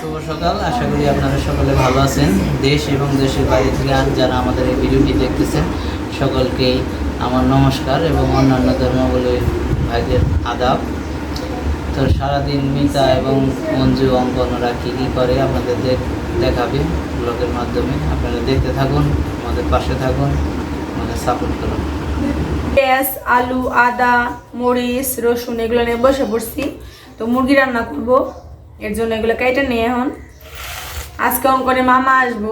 শুভ সকাল। আশা করি আপনারা সকলে ভালো আছেন। দেশ এবং দেশের বাইরে থেকে যারা আমাদের এই ভিডিওটি দেখতেছেন, সকলকেই আমার নমস্কার এবং অন্যান্য ধর্মাবলী ভাইদের আদাব। তো সারাদিন মিতা এবং মঞ্জু অঙ্কনরা কী কী করে আপনাদের দেখ- দেখাবে ব্লগের মাধ্যমে। আপনারা দেখতে থাকুন, আমাদের পাশে থাকুন, আমাদের সাপোর্ট করুন। পেঁয়াজ, আলু, আদা, মরিচ, রসুন এগুলো নিয়ে বসে পড়ছি। তো মুরগি রান্না করব। এর জন্য এগুলো কেটে নিয়ে এখন। আজকে অঙ্কনে মামা আসব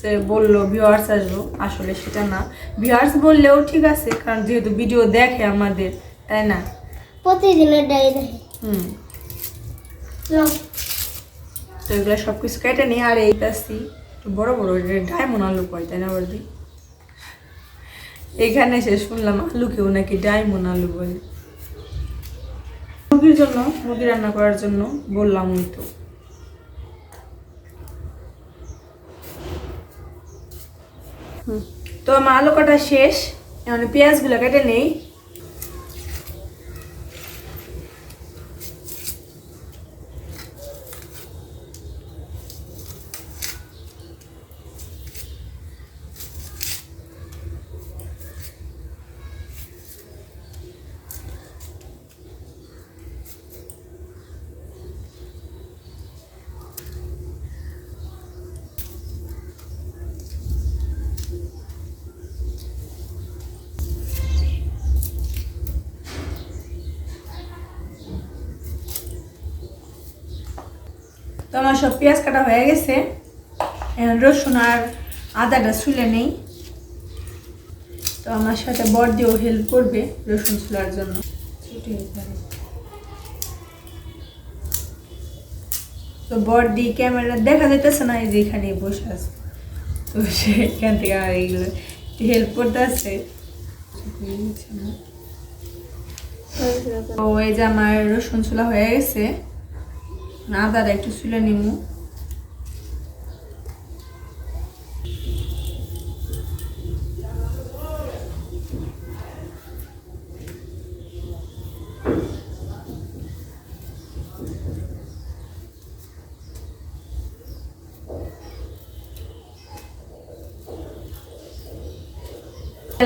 সে বলল ভিউয়ার্স আসব। আসলে সেটা না। ভিউয়ার্স বললেও ঠিক আছে কারণ যেহেতু ভিডিও দেখে আমাদের তাই না? প্রতিদিনের ডাই দেখে। হুম। তো এগুলো সব কিছু কেটে নিয়ে আর এই পাচ্ছি একটু বড় বড় ডায়মন্ড আলু কয় তাই না বলদি এখানে এসে শুনলাম আলু কেউ নাকি ডায়মন্ড আলু বলে। মুরগির জন্য মুরগি রান্না করার জন্য বললাম ওই তো। তো আমার আলু কাটা শেষ এখন পেঁয়াজগুলো কেটে নেই। তো আমার সব পেঁয়াজ কাটা হয়ে গেছে। রসুন আর আদাটা ছুলে নেই। তো আমার সাথে বড়দিও হেল্প করবে রসুন ছুলার জন্য। তো বড়দি ক্যামেরা দেখা যাইতেছে না এই যে এখানে বসে আছে। তো সে এখান থেকে আর এইগুলো হেল্প করতে আছে তো এই যে আমার রসুন ছোলা হয়ে গেছে। আদাটা একটু ছুলে নিমু।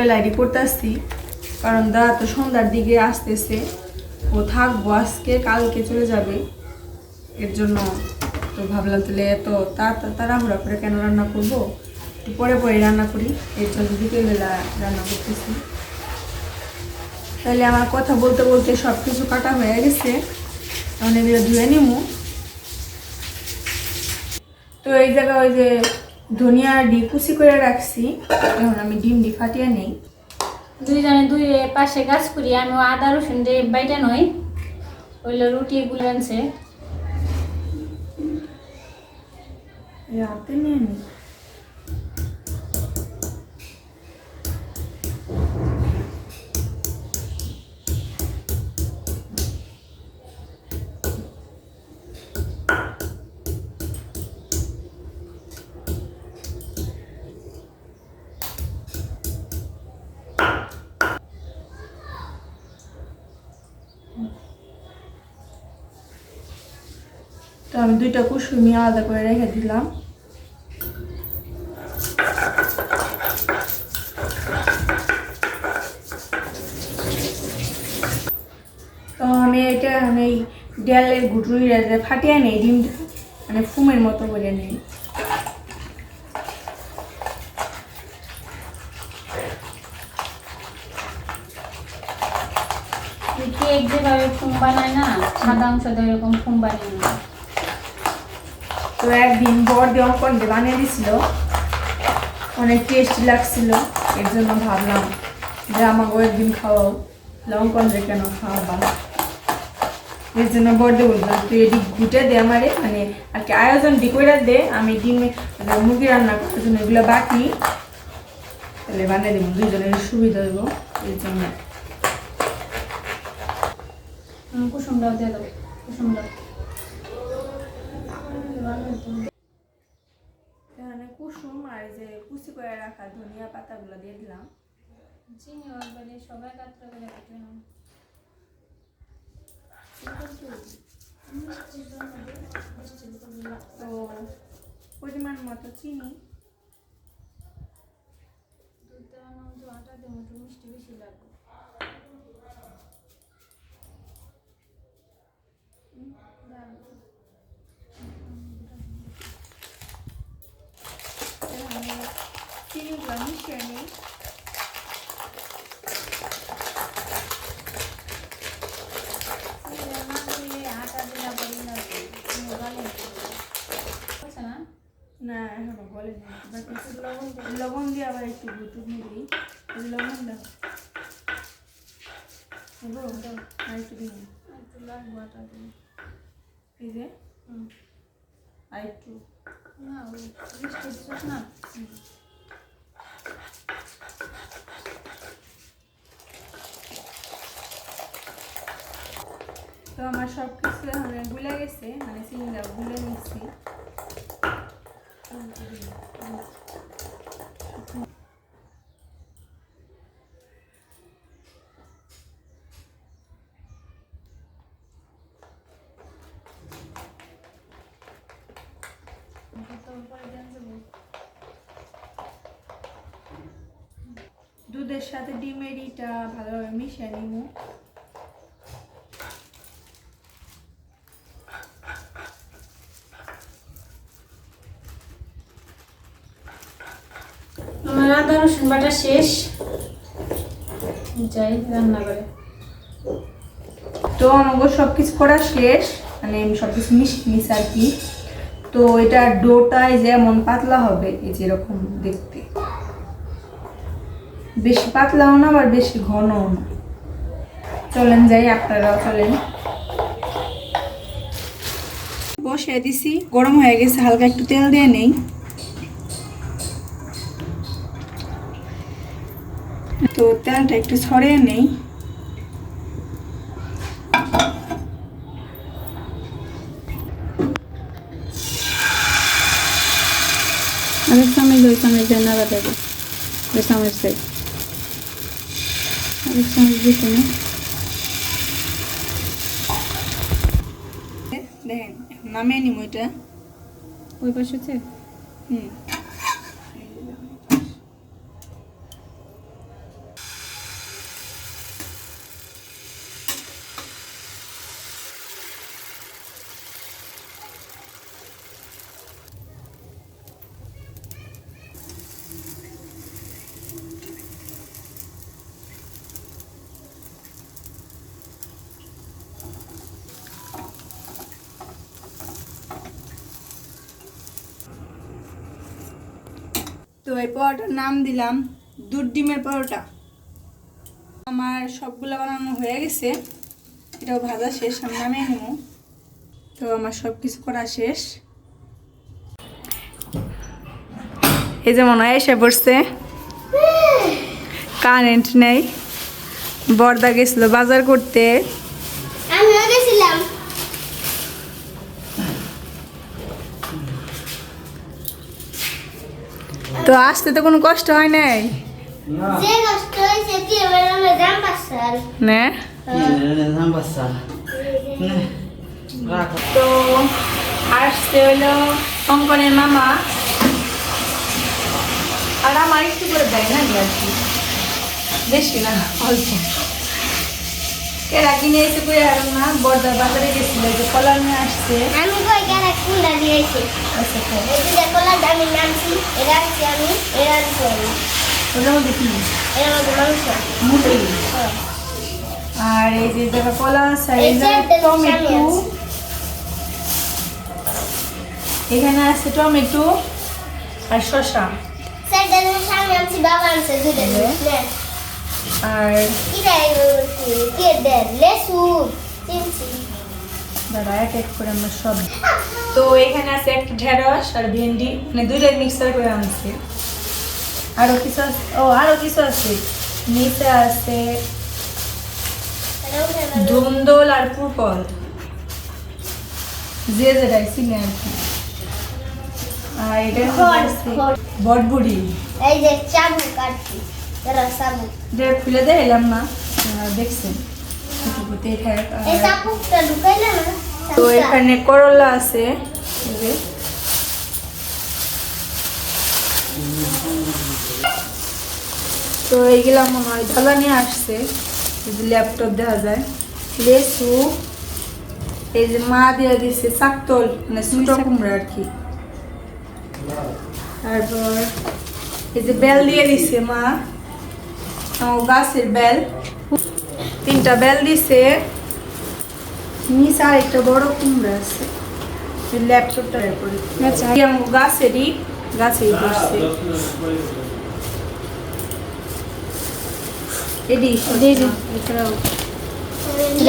বেলা আইডি আসছি, কারণ দা তো সন্ধ্যার দিকে আসতেছে। ও থাকব আজকে, কালকে চলে যাবে। এর জন্য তো ভাবলাম তাহলে এত তাড়া- তাড়াহুড়া করে কেন রান্না করব? একটু পরে পরে রান্না করি। এর জন্য বিকেলবেলা রান্না করতেছি। তাহলে আমার কথা বলতে বলতে সব কিছু কাটা হয়ে গেছে। এখন এগুলো ধুয়ে নিমু। তো এই জায়গায় ওই যে ধনিয়া ডি কুচি করে রাখছি। এখন আমি ডিম ডি ফাটিয়ে নেই। দুইজনে দুই পাশে গাছ করি আমি আদা রসুন দিয়ে বাইটা নই। ওইগুলো রুটি গুলো আনছে। রাতে নিয়ে নিই তো আমি দুইটা কুসুমি আলাদা করে রেখে দিলাম। তো আমি এটা এই ডালের ঘুটুরিটা ফাটিয়ে নেই, ডিমটা মানে ফুমের মতো করে নেই। কেক যেভাবে ফুম বানায় না, সাদা অংশ এরকম ফুম বানিয়ে না তো একদিন বর দিয়ে অঙ্কন দিয়ে বানিয়ে দিছিল। অনেক টেস্টি লাগছিল। এর জন্য ভাবলাম যে আমাকে একদিন খাওয়াও। লঙ্কন দিয়ে কেন খাওয়াবা? এর জন্য বড় বললাম তুই এটি ঘুটে দে আমারে মানে আর কি আয়োজন ডি দে, আমি ডিমে মানে মুরগি রান্না করার জন্য এগুলো বাকি। তাহলে বানিয়ে দেবো, দুইজনের সুবিধা হইব এর জন্য। কুসুমটাও দিয়ে দেবো কুসুমটা এখানে কুসুম আর যে কুচি করে রাখা ধনিয়া পাতাগুলো দিয়ে দিলাম। চিনি একবারে সবাই কাতরা করে কাটলে না তো তো পরিমাণ মতো চিনি। দুধ দেওয়ার নাম তো আটা দেবো একটু মিষ্টি বেশি লাগবে। চিনিগুলো মিশিয়ে নিই চিনিটা না দিলে আটা দিলে বলি না তো, চিনি গলে না। বুঝছো না? না এখনো গলে না বাকি একটু লবণ দেবো। লবণ দিয়ে আবার একটু বুটুক দিই লবণ দাও হবো আর একটু দিন একটু লাগবে আটা দিলে। এই যে হুম। আর একটু না, ওই মিষ্টি দিছিস না? তো আমার সব কিছু মানে গুলে গেছে মানে চিনিটা গুলে নিচ্ছি তো পরে দিয়ে দেবো। দুধের সাথে ডিমের ইটা ভালোভাবে মিশিয়ে নিব। আমার আদা রসুন বাটা শেষ। যাই রান্না করে। তো আমাকে সব কিছু করা শেষ। মানে সব কিছু আর কি তো এটা ডোটাই যেমন পাতলা হবে এই যে দেখতে। বেশি পাতলাও না, আবার বেশি ঘনও না। চলেন যাই, আপনারাও চলেন। বসিয়ে দিছি, গরম হয়ে গেছে, হালকা একটু তেল দিয়ে নেই। তো তেলটা একটু ছড়িয়ে নেই আরেক চামচ দুই চামচ দিয়ে নাড়া দেবো দুই চামচ দেয় আরেক চামচ দেখেন নামে নামিয়ে নিব এটা। ওই পাশে হুম। তো এই পরোটার নাম দিলাম দুধ ডিমের পরোটা। আমার সবগুলো বানানো হয়ে গেছে। এটাও ভাজা শেষ, আমি নামিয়ে নেব। তো আমার সব কিছু করা শেষ। এই যে মনে হয় এসে পড়ছে। কারেন্ট নেই। বর্দা গেছিল বাজার করতে। তো আসতে তো কোনো কষ্ট হয় নাই। তো আসতে হলো অঙ্কনের মামা। আর আমার একটু করে দেয় না বেশি না অল্প। কিনে এসে আর না বর্দার বাজারে গেছিল যে কলা নিয়ে আসছে। আমি কই গেলে কুন্ডা দিয়েছি আচ্ছা এই যে কলা নামছি এরা আমি এরা আনছি আমি। ওটার মধ্যে কি? এর মধ্যে মাংস। মুড়ি হ্যাঁ। আর এই যে দেখা কলা আছে টমেটো। এখানে আছে টমেটো আর শসা। আমি আনছি বাবা আনছে। আর কিটা কি দেন লেসু চিনছি দাঁড়া এক এক করে আমরা সব তো এখানে আছে একটা ঢেঁড়স আর ভেন্ডি মানে দুইটা মিক্সার করে আনছি। আরও কিছু আছে ও আরও কিছু আছে। নিচে আছে ধুন্দল আর পুরকল যে যেটাই চিনে আর কি। আর এটা। বটবুড়ি। এই যে চাবু কাটছি। ডেট খুলে দিয়ে এলাম না দেখছেন তো এখানে করলা আছে। তো এইগুলা মনে হয় ঢালা নিয়ে আসছে। ল্যাপটপ দেখা যায়। লেসু। এই যে মা দিয়ে দিচ্ছে চাকতল মানে ছোটো কুমড়া আর কি। তারপর এই যে বেল দিয়ে দিচ্ছে মা। গাছের বেল। তিনটা বেল দিছে। নিচে আর একটা বড় কুমড়া আছে। ল্যাপটপটা আচ্ছা। গাছেরই গাছেই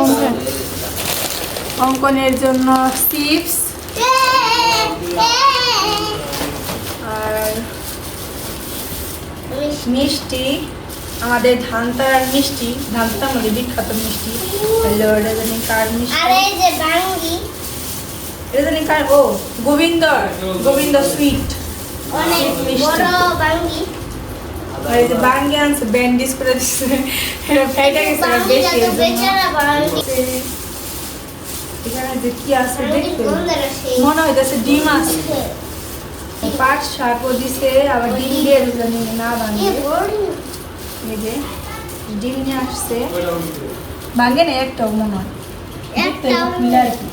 উনটা অঙ্কনের জন্য চিপস। আর মিষ্টি। আমাদের ধানতার মিষ্টি ধানতা আমাদের বিখ্যাত মিষ্টি। হলো এটা জানি কার মিষ্টি। আর এই যে বাঙ্গি। এটা জানি কার ও গোবিন্দ গোবিন্দ সুইট অনেক। বড় বাঙ্গি। আর এই যে বাঙ্গি আনছে ব্যান্ডিজ করে দিচ্ছে এটা ফেটে গেছে বেশি এখানে যে কি আছে দেখতে। মনে হইতেছে ডিম আছে। পাট শাকও দিছে আবার ডিম দিয়ে জানি না বানিয়ে। যে ডিম নিয়ে আসছে। ভাঙে না একটাও মনে হয়। দেখতে একটাও খুলে আর কি।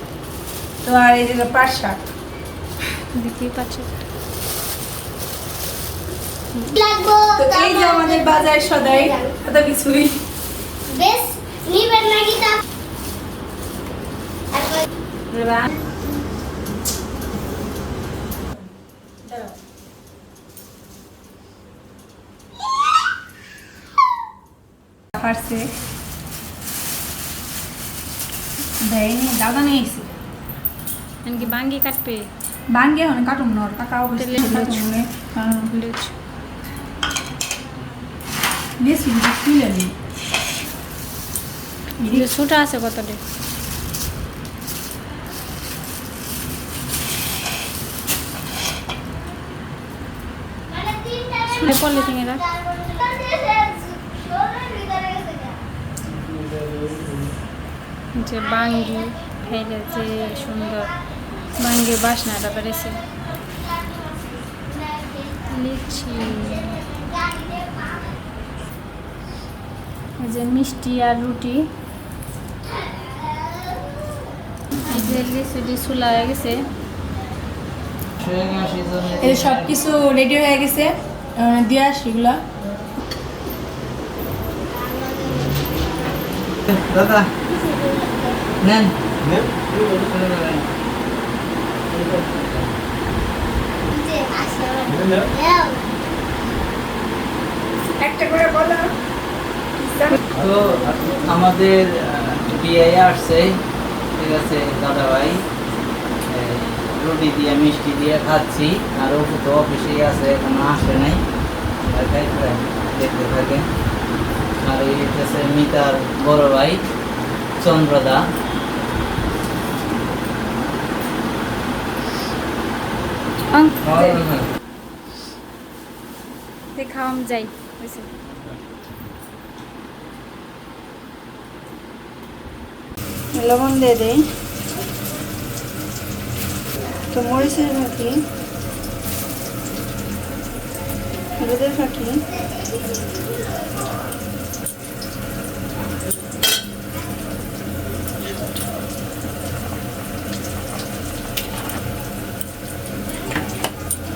তো আর এই যে পাট শাক। দেখতেই পাচ্ছি তো এই যে আমাদের বাজার সদাই এত কিছুই বেশ নিবেন নাকি তা? তারপর পারছে দেয়নি দাদা নিয়ে এসে এমনকি বাঙ্গি কাটবে ভাঙ্গে হনে কাটুন না কাকা অবশ্যই তেলে কাটুন নে লুচ বেশি তুলে নিই যে ছোট আছে কতটা মানে তিনটা শুনে পড়লে তিনি রাখ তারপর ষোলোর ভিতরে গেছে গা। যে বাঙ্গি খাইলে যে সুন্দর। বাঙ্গির বাসনাটা বেড়েছে। লিচি। যে মিষ্টি আর রুটি। এই যে লিচুটি চুলা হয়ে গেছে। সব কিছু রেডি হয়ে গেছে। দিয়ে আসি দাদা নেন। যে আসে একটা করে বলো। তো আমাদের বিয়ে আসছে ঠিক আছে দাদা ভাই এই, রুটি দিয়ে মিষ্টি দিয়ে খাচ্ছি। আর ও তো অফিসেই আছে এখনও আসে নাই। দেখতে থাকে আর এই হচ্ছে মিতার বড় ভাই। চন্দ্রদা। খাওয়াম যাই বুঝছি লবণ দিয়ে দেই তো মরিচের ফাঁকি। হলুদের ফাঁকি।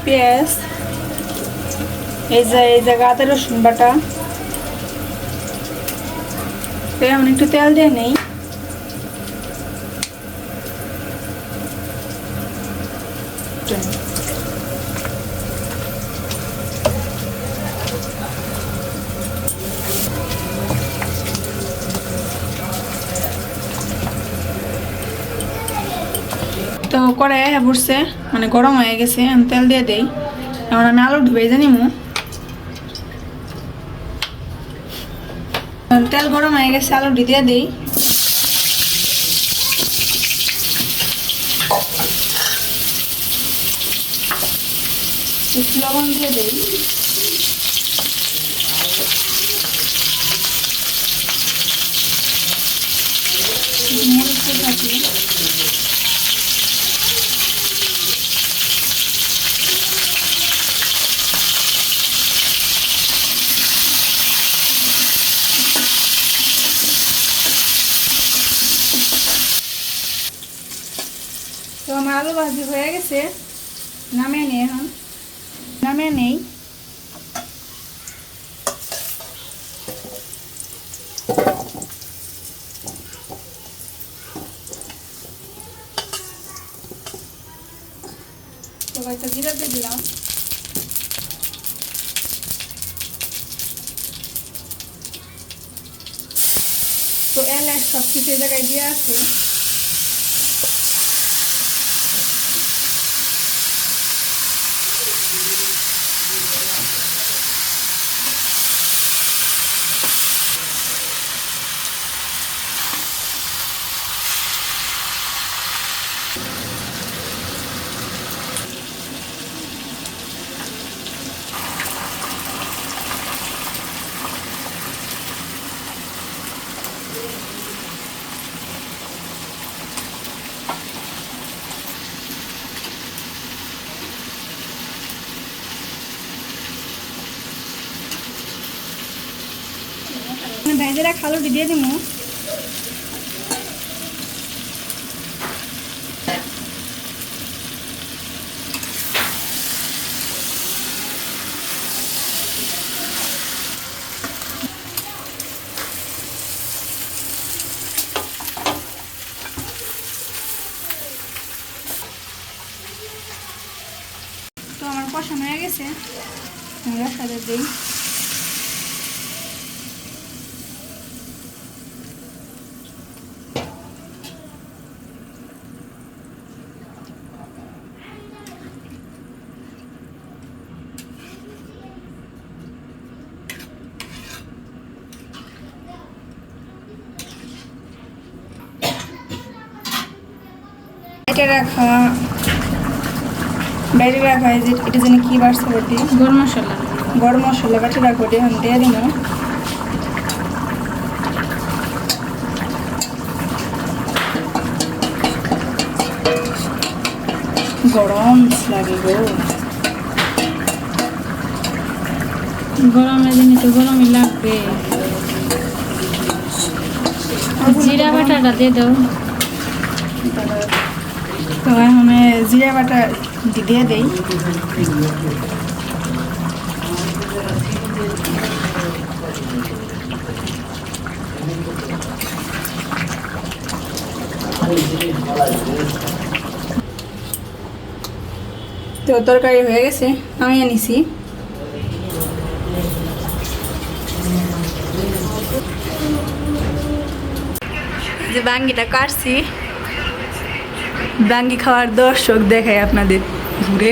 পেঁয়াজ, এই যে, এই জায়গা আদা রসুন বাটা। আমি একটু তেল দিয়ে নেই। তো কড়াই বুঝছে মানে গরম হয়ে গেছে তেল দিয়ে দেই। এখন আমি আলু ভেজে নিমু। তেল গরম হয়ে গেছে আলু দিয়ে দিই। লবণ দিয়ে দিই। মরিচের আলু ভাজি হয়ে গেছে। নামিয়ে নেই এখন। নামিয়ে নেই। জিরা দিলাম। তো এলাচ সব কিছু জায়গায় দিয়ে আছে রাখা আলুটি দিয়ে দিব তো আমার কষানো হয়ে গেছে। আমরা সাথে দিই এটা রাখা বাইরে রাখা এই যে এটা জানি কি বাড়ছে ওটি গরম মশলা। গরম মশলা বাটি রাখব এখন দিয়ে দিব গরম লাগে গো। গরমের দিনে তো গরমই লাগবে। জিরা বাটাটা দিয়ে দাও। তো এখন জিরা বাটা দিয়ে দেই। তো তরকারি হয়ে গেছে আমি আনিছি যে বাঙ্গিটা কাটছি। বাঙ্গি খাওয়ার দর্শক দেখাই আপনাদের। ঘুরে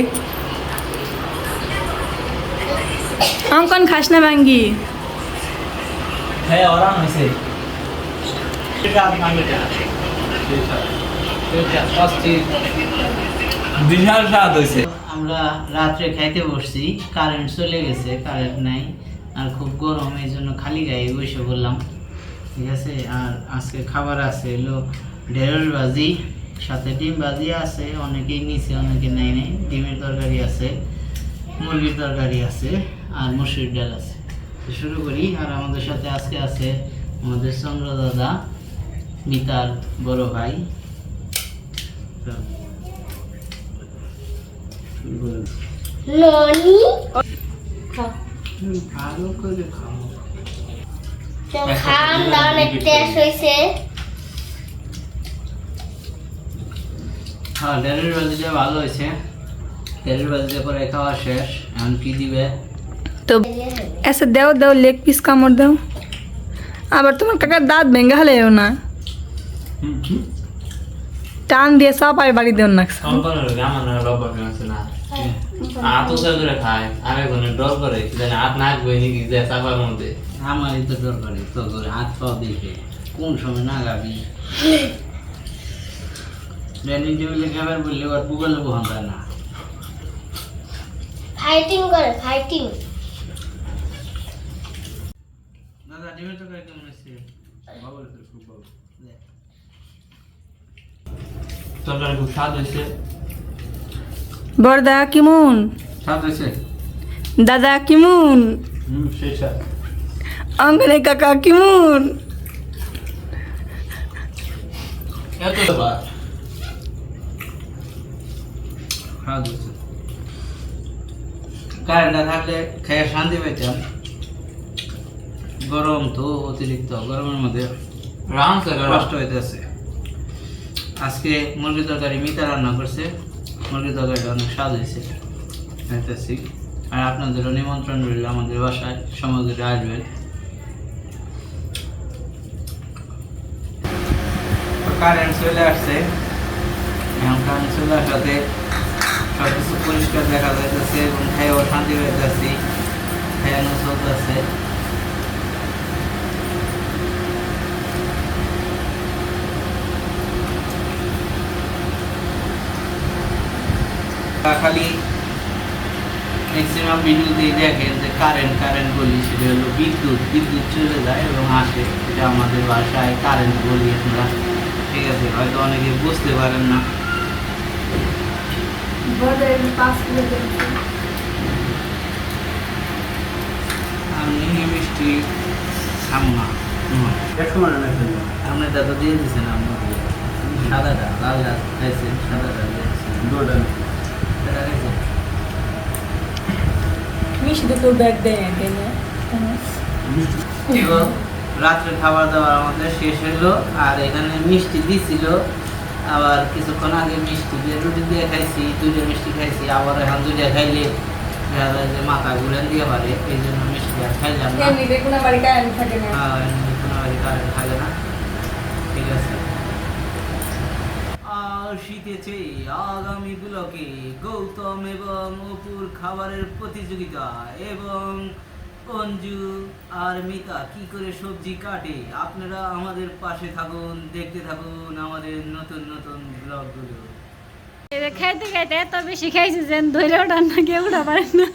অঙ্কন খাস না বাঙ্গি হ্যাঁ বিশাল স্বাদ হয়েছে আমরা রাত্রে খাইতে বসছি কারেন্ট চলে গেছে কারেন্ট নাই আর খুব গরম এই জন্য খালি গায়ে বসে বললাম ঠিক আছে? আর আজকে খাবার আছে এলো ঢেঁড়স ভাজি। সাথে ডিম ভাজি আছে অনেকেই নিছে অনেকে নেয় নেই। ডিমের তরকারি আছে মুরগির তরকারি আছে আর মসুর ডাল আছে। শুরু করি আর আমাদের সাথে আজকে আছে আমাদের চন্দ্র দাদা মিতার বড় ভাই। ভালো করে খাও। তো খাম না অনেক টেস্ট হয়েছে। হ্যাঁ ডালের বাজিটা ভালো হয়েছে। ডালের বাজিটা পরে খাওয়া শেষ। এখন কি দিবে? তো এসে দেও দেও লেগ পিস কামড় দাও। আবার তোমার কাকার দাঁত ভেঙে হলেও না। টান দিয়ে চাপায় বাড়ি দেও না না। আত করে খায় আর এখন ডর করে জানি হাত নাক বই চাপার মধ্যে। আমারই তো করে হাত পাও দেখে। কোন সময় না গাবি? ডাইনিং টেবিলে খাবার বললে ওর গুগলে বহন যায় না। ফাইটিং করে ফাইটিং দাদা ডিমের তরকারি কেমন হয়েছে? তরকারি খুব স্বাদ হয়েছে। বরদা কেমন? স্বাদ হয়েছে? দাদা কেমন? হুম সেই স্বাদ। অঙ্গনে কাকা কেমন? এত ব্যাপার কারেন্টটা থাকলে খেয়ে শান্তি পাইতাম। গরম তো অতিরিক্ত, গরমের মধ্যে কষ্ট হইতেছে। আজকে মুরগি তরকারি মিতা রান্না করছে মুরগি তরকারিটা অনেক স্বাদ হয়েছে খাইতেছি। আর আপনাদেরও নিমন্ত্রণ রইল আমাদের বাসায় সময় আসবেন। কারেন্ট চলে আসছে। কারেন্ট চলে আসাতে সব পরিষ্কার দেখা যাইতেছে এবং খেয়েও শান্তি পাইতেছি খেয়ানো চলতেছে। খালি ম্যাক্সিমাম ভিডিওতেই দেখেন যে কারেন্ট কারেন্ট বলি সেটা হলো বিদ্যুৎ বিদ্যুৎ চলে যায় এবং আসে। এটা আমাদের বাসায় কারেন্ট বলি আমরা ঠিক আছে, হয়তো অনেকে বুঝতে পারেন না। আমি মিষ্টি খাম আপনি দাদা দিয়ে দিয়েছেন আপনি সাদাটা লাল লাল খাইছেন সাদাটা দিয়েছেন এটা খাইছেন মিষ্টি দুটো ব্যাগ দেয় দেয় রাত্রে খাবার দাবার আমাদের শেষ হলো আর এখানে মিষ্টি দিছিল আবার কিছুক্ষণ আগে মিষ্টি দিয়ে রুটি দিয়ে খাইছি দুইটা মিষ্টি খাইছি আবার এখন দুইটা খাইলে দেখা যায় যে মাথা ঘুরেন দিয়ে পারে এই জন্য মিষ্টি আর খাইলাম না। কোনো বাড়ি কারেন্ট থাকে না। হ্যাঁ, কোনো বাড়ি কারেন্ট থাকে না। ঠিক আছে। আগামী ব্লকে গৌতম এবং অপুর খাবারের প্রতিযোগিতা এবং অঞ্জু আর মিতা কি করে সবজি কাটে? আপনারা আমাদের পাশে থাকুন দেখতে থাকুন আমাদের নতুন নতুন ব্লগগুলো। খাইতে খাইতে এত বেশি খাইছি যে ধরে ওঠার না কেউ উঠা পারে না।